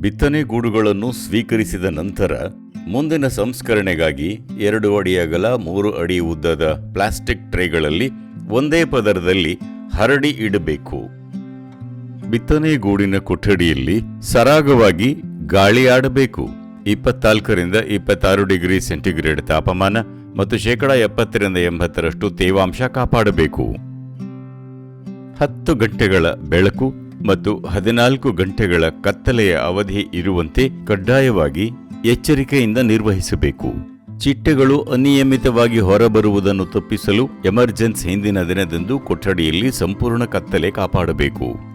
ಬಿತ್ತನೆ ಗೂಡುಗಳನ್ನು ಸ್ವೀಕರಿಸಿದ ನಂತರ ಮುಂದಿನ ಸಂಸ್ಕರಣೆಗಾಗಿ ಎರಡು ಅಡಿ ಅಗಲ, ಮೂರು ಅಡಿ ಉದ್ದದ ಪ್ಲಾಸ್ಟಿಕ್ ಟ್ರೇಗಳಲ್ಲಿ ಒಂದೇ ಪದರದಲ್ಲಿ ಹರಡಿ ಇಡಬೇಕು. ಬಿತ್ತನೆ ಗೂಡಿನ ಕೊಠಡಿಯಲ್ಲಿ ಸರಾಗವಾಗಿ ಗಾಳಿ ಆಡಬೇಕು. ಇಪ್ಪತ್ನಾಲ್ಕರಿಂದ ಇಪ್ಪತ್ತಾರು ಡಿಗ್ರಿ ಸೆಂಟಿಗ್ರೇಡ್ ತಾಪಮಾನ ಮತ್ತು ಶೇಕಡ ಎಪ್ಪತ್ತರಿಂದ ಎಂಬತ್ತರಷ್ಟು ತೇವಾಂಶ ಕಾಪಾಡಬೇಕು. ಹತ್ತು ಗಂಟೆಗಳ ಬೆಳಕು ಮತ್ತು ಹದಿನಾಲ್ಕು ಗಂಟೆಗಳ ಕತ್ತಲೆಯ ಅವಧಿ ಇರುವಂತೆ ಕಡ್ಡಾಯವಾಗಿ ಎಚ್ಚರಿಕೆಯಿಂದ ನಿರ್ವಹಿಸಬೇಕು. ಚಿಟ್ಟೆಗಳು ಅನಿಯಮಿತವಾಗಿ ಹೊರಬರುವುದನ್ನು ತಪ್ಪಿಸಲು ಎಮರ್ಜೆನ್ಸಿ ಹಿಂದಿನ ದಿನದಂದು ಕೊಠಡಿಯಲ್ಲಿ ಸಂಪೂರ್ಣ ಕತ್ತಲೆ ಕಾಪಾಡಬೇಕು.